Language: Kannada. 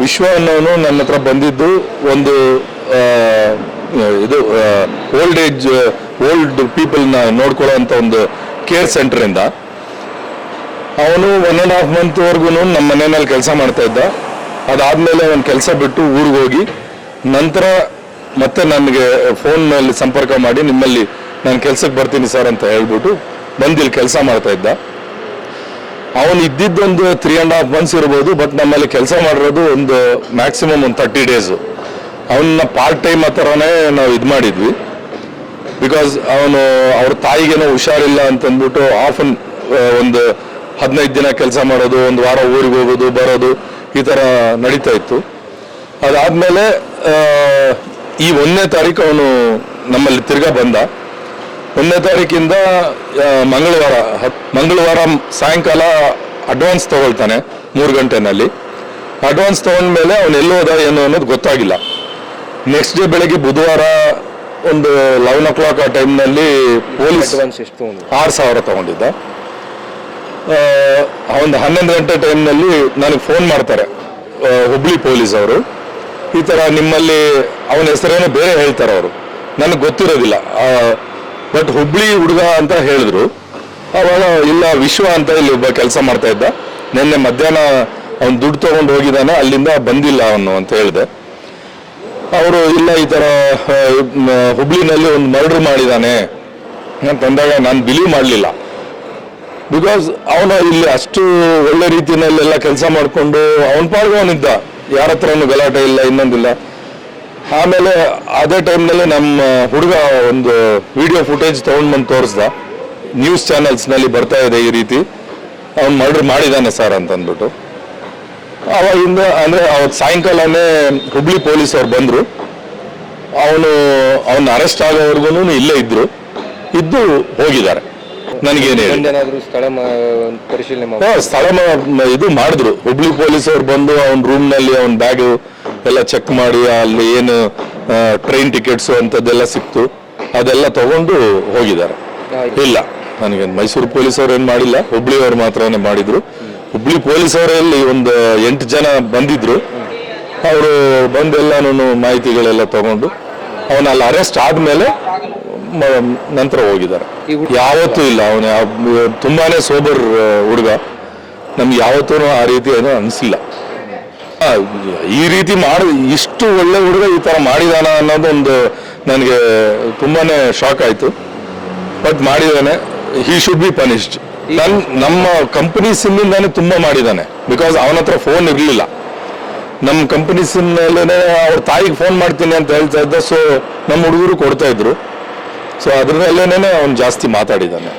ವಿಶ್ವ ಅನ್ನೋನು ನನ್ನ ಹತ್ರ ಬಂದಿದ್ದು ಒಂದು ಇದು ಓಲ್ಡ್ ಏಜ್ ಓಲ್ಡ್ ಪೀಪಲ್ನ ನೋಡ್ಕೊಳ್ಳೋ ಅಂತ ಒಂದು ಕೇರ್ ಸೆಂಟರಿಂದ ಅವನು ಒನ್ ಆ್ಯಂಡ್ ಹಾಫ್ ಮಂತ್ವರೆಗೂ ನಮ್ಮ ಮನೆಯಲ್ಲಿ ಕೆಲಸ ಮಾಡ್ತಾ ಇದ್ದ. ಅದಾದಮೇಲೆ ಅವನು ಕೆಲಸ ಬಿಟ್ಟು ಊರಿಗೆ ಹೋಗಿ, ನಂತರ ಮತ್ತೆ ನನಗೆ ಫೋನ್ನಲ್ಲಿ ಸಂಪರ್ಕ ಮಾಡಿ ನಿಮ್ಮಲ್ಲಿ ನಾನು ಕೆಲಸಕ್ಕೆ ಬರ್ತೀನಿ ಸರ್ ಅಂತ ಹೇಳ್ಬಿಟ್ಟು ಬಂದಿಲ್ಲಿ ಕೆಲಸ ಮಾಡ್ತಾ ಇದ್ದ. ಅವನು ಇದ್ದಿದ್ದೊಂದು ತ್ರೀ ಆ್ಯಂಡ್ ಹಾಫ್ ಮಂತ್ಸ್ ಇರ್ಬೋದು ಬಟ್ ನಮ್ಮಲ್ಲಿ ಕೆಲಸ ಮಾಡಿರೋದು ಒಂದು ಮ್ಯಾಕ್ಸಿಮಮ್ ಒಂದು ತರ್ಟಿ ಡೇಸು ಅವನ್ನ ಪಾರ್ಟ್ ಟೈಮ್ ಆ ಥರನೇ ನಾವು ಇದು ಮಾಡಿದ್ವಿ. ಬಿಕಾಸ್ ಅವನು, ಅವ್ರ ತಾಯಿಗೇನೋ ಹುಷಾರಿಲ್ಲ ಅಂತಂದ್ಬಿಟ್ಟು ಆಫನ್ ಒಂದು ಹದಿನೈದು ದಿನ ಕೆಲಸ ಮಾಡೋದು, ಒಂದು ವಾರ ಊರಿಗೆ ಹೋಗೋದು, ಬರೋದು, ಈ ಥರ ನಡೀತಾ ಇತ್ತು. ಅದಾದಮೇಲೆ ಈ ಒಂದನೇ ತಾರೀಕು ಅವನು ನಮ್ಮಲ್ಲಿ ತಿರ್ಗಾ ಬಂದ. ಒಂದನೇ ತಾರೀಕಿಂದ ಮಂಗಳವಾರ ಮಂಗಳವಾರ ಸಾಯಂಕಾಲ ಅಡ್ವಾನ್ಸ್ ತಗೊಳ್ತಾನೆ ಮೂರು ಗಂಟೆನಲ್ಲಿ. ಅಡ್ವಾನ್ಸ್ ತಗೊಂಡ್ಮೇಲೆ ಅವನು ಎಲ್ಲೋದ ಏನು ಅನ್ನೋದು ಗೊತ್ತಾಗಿಲ್ಲ. ನೆಕ್ಸ್ಟ್ ಡೇ ಬೆಳಗ್ಗೆ ಬುಧವಾರ ಒಂದು ಲೆವೆನ್ ಓ ಕ್ಲಾಕ್ ಆ ಟೈಮ್ನಲ್ಲಿ ಪೊಲೀಸ್ ಆರು ಸಾವಿರ ತಗೊಂಡಿದ್ದ. ಒಂದು ಹನ್ನೊಂದು ಗಂಟೆ ಟೈಮ್ನಲ್ಲಿ ನನಗೆ ಫೋನ್ ಮಾಡ್ತಾರೆ ಹುಬ್ಳಿ ಪೊಲೀಸ್ ಅವರು. ಈ ಥರ ನಿಮ್ಮಲ್ಲಿ ಅವನ ಹೆಸರೇನೋ ಬೇರೆ ಹೇಳ್ತಾರೆ ಅವರು. ನನಗೆ ಗೊತ್ತಿರೋದಿಲ್ಲ. ಬಟ್ ಹುಬ್ಳಿ ಹುಡುಗ ಅಂತ ಹೇಳಿದ್ರು. ಅವಾಗ ಇಲ್ಲ, ವಿಶ್ವ ಅಂತ ಇಲ್ಲಿ ಒಬ್ಬ ಕೆಲಸ ಮಾಡ್ತಾ ಇದ್ದ. ನಿನ್ನೆ ಮಧ್ಯಾಹ್ನ ಅವ್ನು ದುಡ್ಡು ತಗೊಂಡು ಹೋಗಿದ್ದಾನೆ, ಅಲ್ಲಿಂದ ಬಂದಿಲ್ಲ ಅವನು ಅಂತ ಹೇಳಿದೆ. ಅವರು, ಇಲ್ಲ, ಈ ಥರ ಹುಬ್ಳಿನಲ್ಲಿ ಒಂದು ಮರ್ಡರ್ ಮಾಡಿದ್ದಾನೆ ಅಂತಂದಾಗ ನಾನು ಬಿಲೀವ್ ಮಾಡಲಿಲ್ಲ. ಬಿಕಾಸ್ ಅವನು ಇಲ್ಲಿ ಅಷ್ಟು ಒಳ್ಳೆ ರೀತಿಯಲ್ಲೆಲ್ಲ ಕೆಲಸ ಮಾಡಿಕೊಂಡು, ಅವನ ಪಾಡ್ಗೆ ಅವನಿದ್ದ. ಯಾರ ಹತ್ರನೂ ಗಲಾಟೆ ಇಲ್ಲ, ಇನ್ನೊಂದಿಲ್ಲ. ಆಮೇಲೆ ಅದೇ ಟೈಮ್ನಲ್ಲಿ ನಮ್ಮ ಹುಡುಗ ಒಂದು ವಿಡಿಯೋ ಫುಟೇಜ್ ತೊಗೊಂಡು ಬಂದು ತೋರಿಸ್ದ. ನ್ಯೂಸ್ ಚಾನೆಲ್ಸ್ನಲ್ಲಿ ಬರ್ತಾ ಇದೆ ಈ ರೀತಿ. ಅವ್ನು ಮರ್ಡರ್ ಮಾಡಿದ್ದಾನೆ ಸರ್ ಅಂತಂದ್ಬಿಟ್ಟು. ಅವಾಗಿಂದ ಅಂದರೆ ಅವತ್ತು ಸಾಯಂಕಾಲನೇ ಹುಬ್ಳಿ ಪೊಲೀಸ್ ಅವ್ರು ಬಂದರು. ಅವನು ಅವನ್ನ ಅರೆಸ್ಟ್ ಆಗೋವರೆಗೂ ಇಲ್ಲೇ ಇದ್ರು. ಇದ್ದು ಹೋಗಿದ್ದಾರೆ. ನನಗೇನು ಸ್ಥಳ ಪರಿಶೀಲನೆ ಸ್ಥಳ ಇದು ಮಾಡಿದ್ರು. ಹುಬ್ಳಿ ಪೊಲೀಸ್ ಅವ್ರು ಬಂದು ಅವನ ರೂಮ್ನಲ್ಲಿ ಅವನ ಬ್ಯಾಗ್ ಎಲ್ಲ ಚೆಕ್ ಮಾಡಿ ಅಲ್ಲಿ ಏನು ಟ್ರೈನ್ ಟಿಕೆಟ್ಸ್ ಅಂತದ್ದೆಲ್ಲ ಸಿಕ್ತು. ಅದೆಲ್ಲ ತಗೊಂಡು ಹೋಗಿದ್ದಾರೆ. ಇಲ್ಲ ನನಗೆ ಮೈಸೂರು ಪೊಲೀಸ್ ಅವ್ರು ಏನು ಮಾಡಿಲ್ಲ. ಹುಬ್ಳಿ ಅವ್ರು ಮಾತ್ರನೇ ಮಾಡಿದ್ರು. ಹುಬ್ಳಿ ಪೊಲೀಸ್ ಅವರಲ್ಲಿ ಒಂದು ಎಂಟು ಜನ ಬಂದಿದ್ರು. ಅವರು ಬಂದು ಎಲ್ಲಾನು ಮಾಹಿತಿಗಳೆಲ್ಲ ತಗೊಂಡು ಅವನ ಅಲ್ಲಿ ಅರೆಸ್ಟ್ ಆದ್ಮೇಲೆ ನಂತರ ಹೋಗಿದ್ದಾರೆ. ಯಾವತ್ತೂ ಇಲ್ಲ. ಅವನು ತುಂಬಾನೇ ಸೋಬರ್ ಹುಡುಗ. ನಮ್ಗೆ ಯಾವತ್ತೂ ಆ ರೀತಿ ಏನೋ ಅನಿಸಿಲ್ಲ. ಈ ರೀತಿ ಮಾಡಿ, ಇಷ್ಟು ಒಳ್ಳೆ ಹುಡುಗ ಈ ತರ ಮಾಡಿದಾನ ಅನ್ನೋದು ಒಂದು ನನಗೆ ತುಂಬಾನೇ ಶಾಕ್ ಆಯ್ತು. ಬಟ್ ಮಾಡಿದಾನೆ. ಹಿ ಶುಡ್ ಬಿ ಪನಿಶ್ಡ್ ನನ್, ನಮ್ಮ ಕಂಪನಿ ಸಿಮ್ಮಿಂದಾನೆ ತುಂಬಾ ಮಾಡಿದಾನೆ. ಬಿಕಾಸ್ ಅವನ ಹತ್ರ ಫೋನ್ ಇರಲಿಲ್ಲ. ನಮ್ಮ ಕಂಪನಿ ಸಿಮ್ನಲ್ಲೇ ಅವ್ರ ತಾಯಿಗೆ ಫೋನ್ ಮಾಡ್ತೀನಿ ಅಂತ ಹೇಳ್ತಾ ಇದ್ದ ಸೊ ನಮ್ಮ ಹುಡುಗರು ಕೊಡ್ತಾ ಇದ್ರು. ಸೊ ಅದ್ರಲ್ಲೇನೆ ಅವ್ನು ಜಾಸ್ತಿ ಮಾತಾಡಿದ್ದಾನೆ